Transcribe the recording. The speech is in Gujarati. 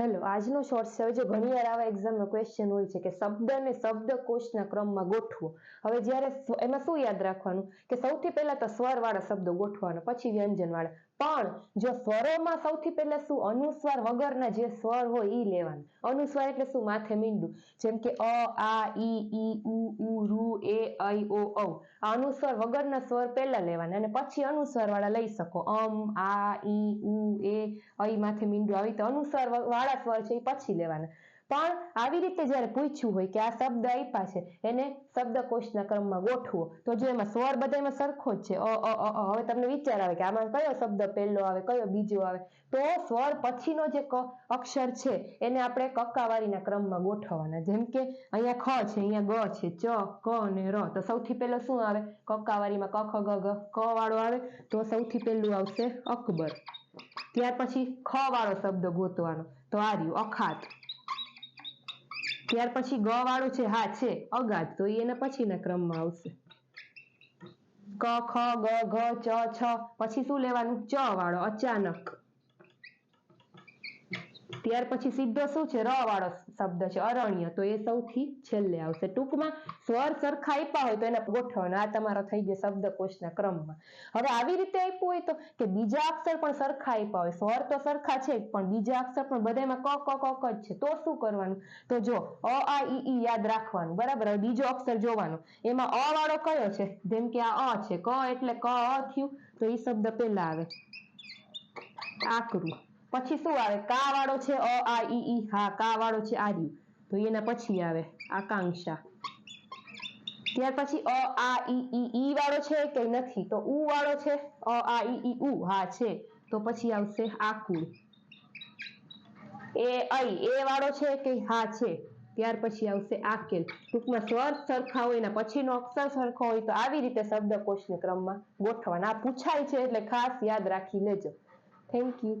હેલો આજનો શોર્ટ છે. જો ઘણી વાર આવા એક્ઝામનો ક્વેશ્ચન હોય છે કે શબ્દને શબ્દકોશના ક્રમમાં ગોઠવો. હવે જ્યારે એમાં શું યાદ રાખવાનું? કે સૌથી પહેલા તો સ્વરવાળા શબ્દો ગોઠવાના, પછી વ્યંજનવાળા. પણ જો સ્વરોમાં સૌથી પહેલા શું અનુસ્વાર વગરના જે સ્વર હોય ઈ લેવાના. અનુસ્વાર એટલે શું? માથે મીંડું. જેમ કે અ, આ, ઈ ઈ, ઉ ઉ, રૂ, એ ઐ ઓ, ઔ. આ અનુસ્વાર વગરના સ્વર પહેલા લેવાના અને પછી અનુસ્વાર વાળા લઈ શકો. અમ, આ, ઈ, ઉ, એ ઐ માથે મીંડું આવી તો અનુસ્વાર વાળા સ્વર છે એ પછી લેવાના. પણ આવી રીતે જ્યારે પૂછ્યું હોય કે આ શબ્દ આપ્યા છે, એને શબ્દકોશના ક્રમમાં ગોઠવો. તો જો એમાં સ્વર બધામાં સરખો જ છે. હવે તમને વિચાર આવે કે આમાં કયો શબ્દ પહેલો આવે, કયો બીજો આવે, તો સ્વર પછીનો જે અક્ષર છે, એને આપણે કક્કાવારીના ક્રમમાં ગોઠવવાના. જેમ કે અહીંયા ખ છે, અહીંયા ગ છે, ચ, ક અને ર. તો સૌથી પહેલો શું આવે? કક્કાવારીમાં ક ખ ગ, ક વાળો આવે, તો સૌથી પહેલું આવશે અકબર. ત્યાર પછી ખ વાળો શબ્દ ગોતવાનો. તો આ રહ્યું અખાત. ત્યાર પછી ગ વાળો છે, હા, છે, અગાધ. તો ઈ એના પછીના ક્રમમાં આવશે. ક, ખ, ગ, ઘ, ચ, છ. પછી શું લેવાનું? ચ વાળો, અચાનક. ત્યાર પછી સીધો શું છે? ર વાળો શબ્દ છે, અરણ્ય. તો એ સૌથી છેલ્લે આવશે. ટૂંકમાં સ્વર સરખા આપ્યા હોય તો એને ગોઠવણ આ તમારો થઈ ગયો શબ્દકોશના ક્રમમાં. હવે આવી રીતે આપ્યું હોય તો કે બીજા અક્ષર પણ સરખા આપ્યા હોય. સ્વર તો સરખા છે પણ બીજા અક્ષર પણ બધામાં ક ક ક ક જ છે. તો શું કરવાનું? તો જો, અ, આ, ઈ ઈ યાદ રાખવાનું. બરાબર? હવે બીજો અક્ષર જોવાનો. એમાં અ વાળો કયો છે? જેમ કે આ અ છે. ક એટલે ક, અ થયું. તો એ શબ્દ પહેલા આવે. આકરું. પછી શું આવે? કા વાળો છે અ, આ, ઈ ઈ. હા, કા વાળો છે આર્યુ તો એના પછી આવે આકાંક્ષા. ત્યાર પછી અ, આ, ઈ ઈ ઈ વાળો છે કે નથી? તો ઉ વાળો છે, અ, આ, ઈ ઈ, ઉ. હા, છે. તો પછી આવશે આકુળ એ ઐ એ વાળો છે કે હા, છે? ત્યાર પછી આવશે આકેલ. ટૂંકમાં સ્વર સરખા હોય ને પછીનો અક્ષર સરખો હોય, તો આવી રીતે શબ્દકોશના ક્રમમાં ગોઠવવાના. આ પૂછાય છે, એટલે ખાસ યાદ રાખી લેજો થેન્ક યુ